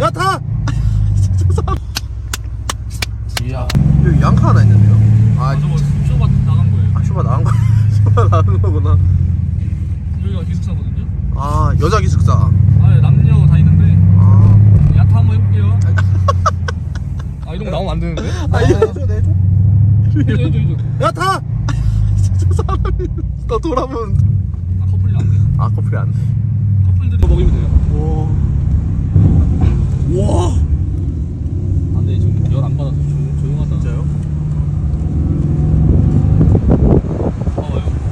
야 타! 여기 양카 하나 있는데요? 아, 아, 저거 쇼바 나간 거예요. 아 슈바 나간 거 슈바 나간 거구나 여기가 기숙사거든요. 아 여자 기숙사 아, 예, 남녀 다니는데 아 야타 한번 해볼게요. 아, 이런 거 나오면 안 되는데? 아, 해줘 내줘 해줘, 해줘, 해줘. 야 타! 진짜 사람이 너 돌아보면 아, 커플이 안 돼. 아 커플이 안돼 커플들이 뭐 먹이면 돼요. 와 아, 근데 지금 열안 받아서 조, 조용하다. 진짜요?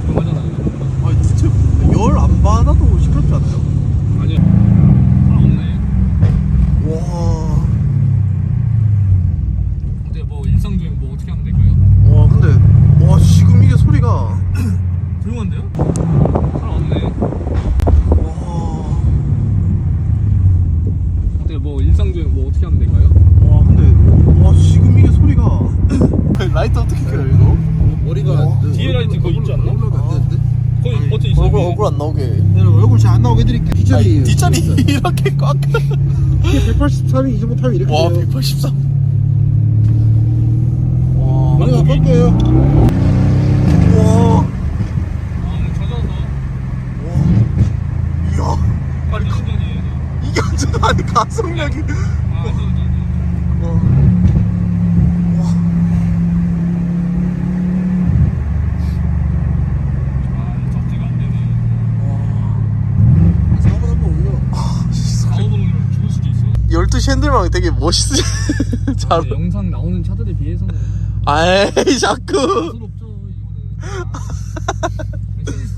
조용하잖아요. 아 진짜 열 안 받아도 시끄럽지 않아요? 아니요. 사람 없네. 와, 어때, 뭐, 일상 중에 뭐 어떻게 하면 될까요? 와 근데 와 지금 이게 소리가 조용한데요? 사람 없네. 와, 어때, 뭐, 일상 중에 뭐 어떻게 하면 될까요? 와 근데 와 지금 이게 소리가 라이트 어떻게 켜요 이거? 머리가 라이트 그거 있지 않나? 올라가면 안 되는데? 거기 버튼 있어. 얼굴 얼굴 안 나오게 네, 얼굴 잘 안 나오게 해드릴게요 뒷자리 뒷자리 이렇게 꽉 183이 이 정도 타면 이렇게 와, 돼요 183. 와, 머리가 꺾여요 와, 아, 젖어서. 이야, 빨리 충전이에요. 이게 완전 아니 가속력이. 아, 저, 저, 저. 와, 아, 접지가 안 되네. 와, 4번 한번 올려 아, 씨, 4번으로 죽을 수도 있어. 12시 핸들망 되게 멋있으시. 아, 잘. 근데 영상 나오는 차들에 비해서는 아이, 자꾸. 부럽죠 이거는.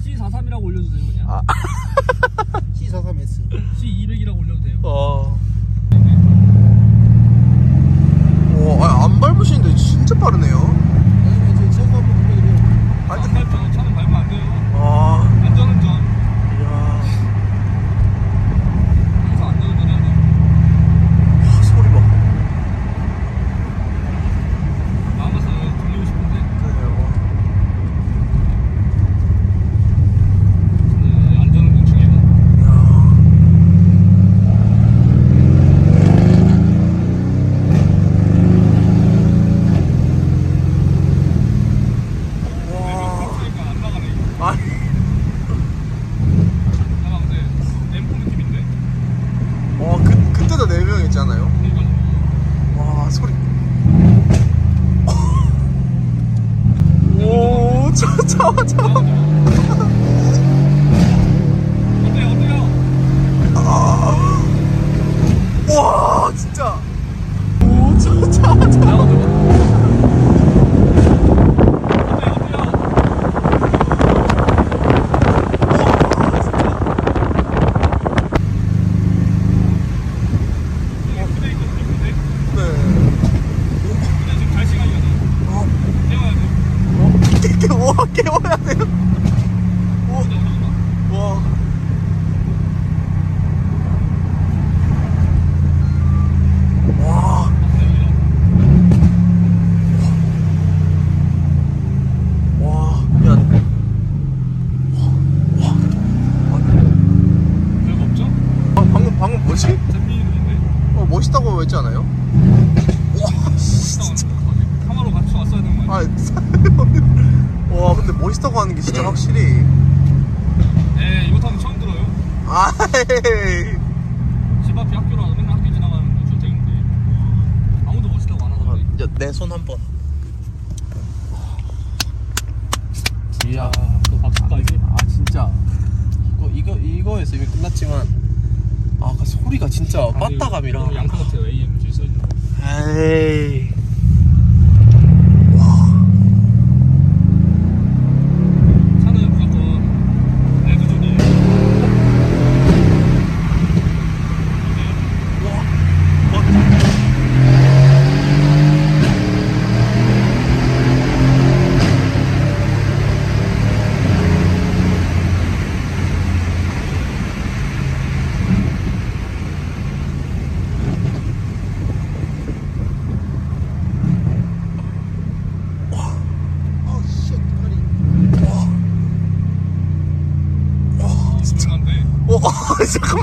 C43이라고 올려도 돼요 그냥. 아. C43S C200이라고 올려도 돼요. 와. 어, 멋있다고 했지 않아요? 와, 거 카마로 같이 왔어야 되는 거 아, 아니야? 사- 와, 근데 멋있다고 하는 게 진짜 확실히. 에 이거 타면 처음 들어요. 아이. 집 앞이 학교라 맨날 학교 지나가는 출퇴근인데 아무도 멋있다고 안 하던데. 내손 한 번. 이야, 그 박수까지. 아 진짜 이거 이거 이거에서 이미 끝났지만 아 그 소리가 진짜 빠따감이랑 양파 같아요. AMG 써있는 거. 에이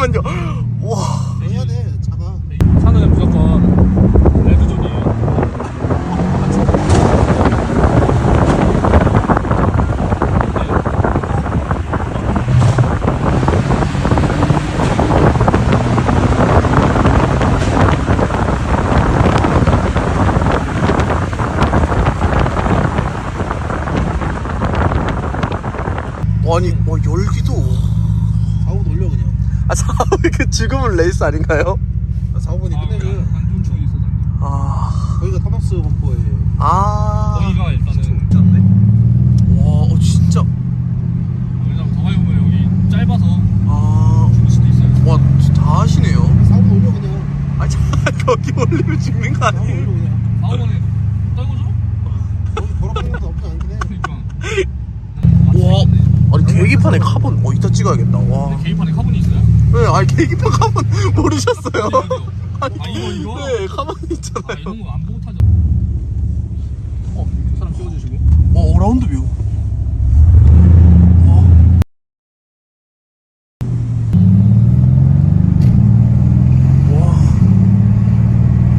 잠깐만요. 와. 해야 돼 차가 차는 무조건 레드존이에요. 아니 뭐 그냥 아 사업이 그 지금은 레이스 아닌가요? 아, 사고보니 아, 끝내면 안 좋은 추억이 있어서. 안 돼. 아. 거기가 타마스 범퍼예요 아. 거기가 일단은 진짜. 와, 어 진짜. 왜냐면 더 가보면 여기 짧아서 아. 죽을 수도 있어요. 와, 진짜 다 하시네요. 사고 돌려 그냥 아, 자, 거기 올리면 죽는 거 아니에요? 그냥 사고번에 떨궈줘? 거기 걸어가는 것도 없지 않긴 해 그러니까. 와, 아니 계기판에 카본, 어 이따 찍어야겠다. 와. 계기판에 카본이 있어요? 네, 아니 계기판 카본 모르셨어요? 아니, 아, 이거, 이거? 네, 아 있잖아요. 이런 거안 보고 타죠. 어 사람 찍어주시고. 와, 어라운드 뷰. 와. 와.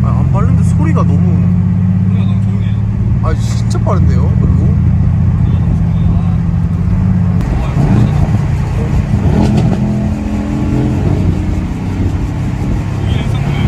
아, 안 바른데 소리가 너무. 소리가 너무 조용해요. 아, 진짜 빠른데요? 그리고. 소리가 너무 조용해요. 아, 아 이게 일상이에요.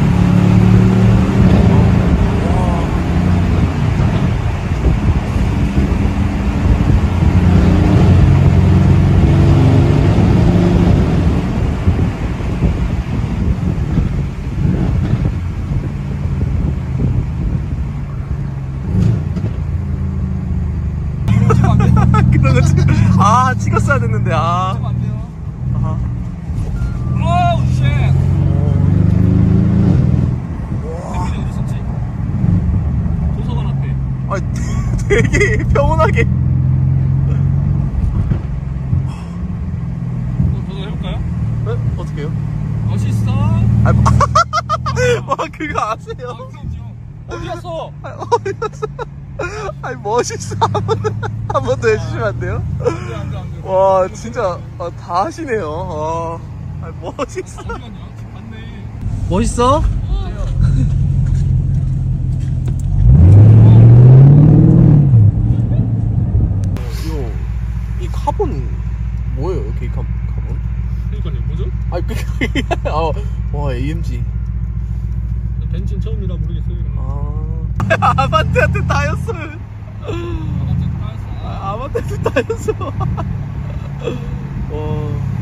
이거 찍으면 안 돼? 그런 거 찍, 아, 찍었어야 됐는데, 아. 찍으면 안 돼요. 아하. 오우 쉣. 와. 대필이 어디 있었지? 도서관 앞에. 아, 되게 평온하게. 어, 저도 해볼까요? 네? 어떻게요? 멋있어. 아, 뭐- 와, 그거 아, 아세요? 어디 갔어? 아, 어디였어? 아니, 멋있어. 한번 더 해주시면 안 돼요? 안돼 안돼 안돼. 와, 진짜, 아, 다 하시네요. 와. 아, 멋있어. 어디 갔냐? 갔네. 멋있어? 이거, 이 카본, 뭐예요, 이 카, 카본? 그러니까요. 뭐죠? 아, 그, 아, 와, AMG. 벤친 처음이라 모르겠어요. 거. 아. 아반떼한테 다였어요. 아반떼 따였어. 아, 아반떼한테 다였어.